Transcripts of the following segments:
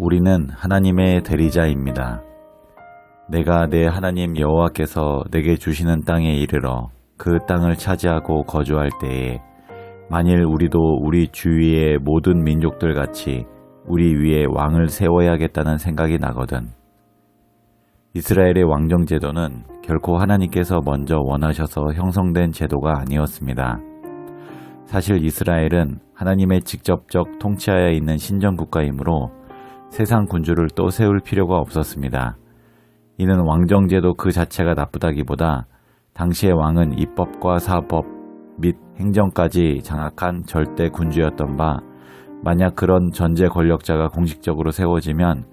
우리는 하나님의 대리자입니다. 내가 내 하나님 여호와께서 내게 주시는 땅에 이르러 그 땅을 차지하고 거주할 때에 만일 우리도 우리 주위의 모든 민족들 같이 우리 위에 왕을 세워야겠다는 생각이 나거든. 이스라엘의 왕정 제도는 결코 하나님께서 먼저 원하셔서 형성된 제도가 아니었습니다. 사실 이스라엘은 하나님의 직접적 통치하에 있는 신정 국가이므로 세상 군주를 또 세울 필요가 없었습니다. 이는 왕정제도 그 자체가 나쁘다기보다 당시의 왕은 입법과 사법 및 행정까지 장악한 절대 군주였던 바 만약 그런 전제 권력자가 공식적으로 세워지면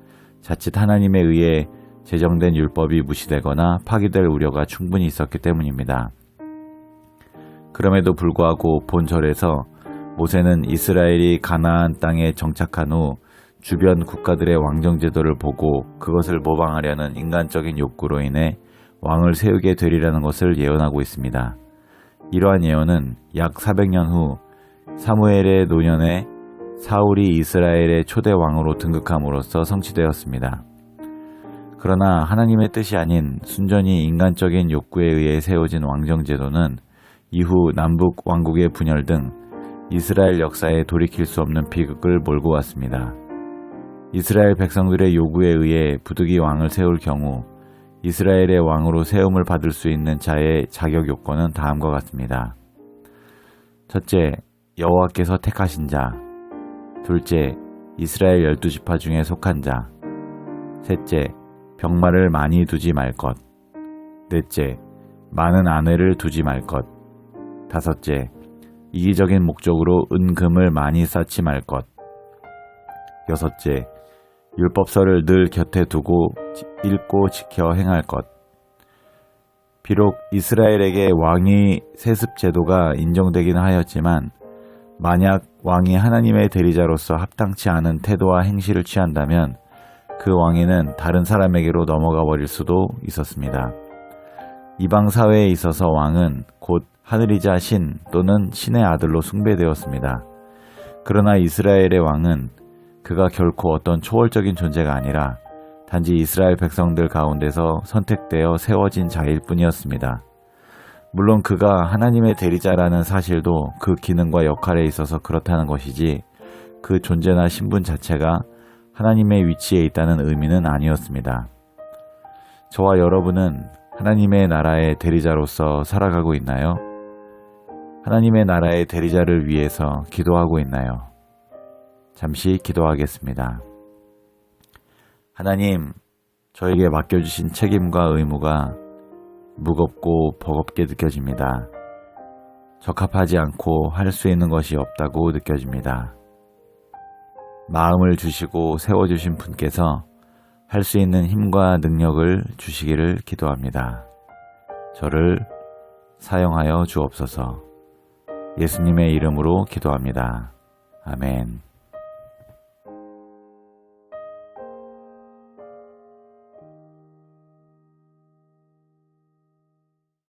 자칫 하나님에 의해 제정된 율법이 무시되거나 파기될 우려가 충분히 있었기 때문입니다. 그럼에도 불구하고 본절에서 모세는 이스라엘이 가나안 땅에 정착한 후 주변 국가들의 왕정제도를 보고 그것을 모방하려는 인간적인 욕구로 인해 왕을 세우게 되리라는 것을 예언하고 있습니다. 이러한 예언은 약 400년 후 사무엘의 노년에 사울이 이스라엘의 초대 왕으로 등극함으로써 성취되었습니다. 그러나 하나님의 뜻이 아닌 순전히 인간적인 욕구에 의해 세워진 왕정제도는 이후 남북 왕국의 분열 등 이스라엘 역사에 돌이킬 수 없는 비극을 몰고 왔습니다. 이스라엘 백성들의 요구에 의해 부득이 왕을 세울 경우 이스라엘의 왕으로 세움을 받을 수 있는 자의 자격 요건은 다음과 같습니다. 첫째, 여호와께서 택하신 자. 둘째, 이스라엘 열두 지파 중에 속한 자. 셋째, 병마를 많이 두지 말 것. 넷째, 많은 아내를 두지 말 것. 다섯째, 이기적인 목적으로 은금을 많이 쌓지 말 것. 여섯째, 율법서를 늘 곁에 두고 읽고 지켜 행할 것. 비록 이스라엘에게 왕위 세습 제도가 인정되기는 하였지만 만약 왕이 하나님의 대리자로서 합당치 않은 태도와 행실을 취한다면 그 왕위는 다른 사람에게로 넘어가 버릴 수도 있었습니다. 이방 사회에 있어서 왕은 곧 하늘이자 신 또는 신의 아들로 숭배되었습니다. 그러나 이스라엘의 왕은 그가 결코 어떤 초월적인 존재가 아니라 단지 이스라엘 백성들 가운데서 선택되어 세워진 자일 뿐이었습니다. 물론 그가 하나님의 대리자라는 사실도 그 기능과 역할에 있어서 그렇다는 것이지 그 존재나 신분 자체가 하나님의 위치에 있다는 의미는 아니었습니다. 저와 여러분은 하나님의 나라의 대리자로서 살아가고 있나요? 하나님의 나라의 대리자를 위해서 기도하고 있나요? 잠시 기도하겠습니다. 하나님, 저에게 맡겨주신 책임과 의무가 무겁고 버겁게 느껴집니다. 적합하지 않고 할 수 있는 것이 없다고 느껴집니다. 마음을 주시고 세워주신 분께서 할 수 있는 힘과 능력을 주시기를 기도합니다. 저를 사용하여 주옵소서 예수님의 이름으로 기도합니다. 아멘.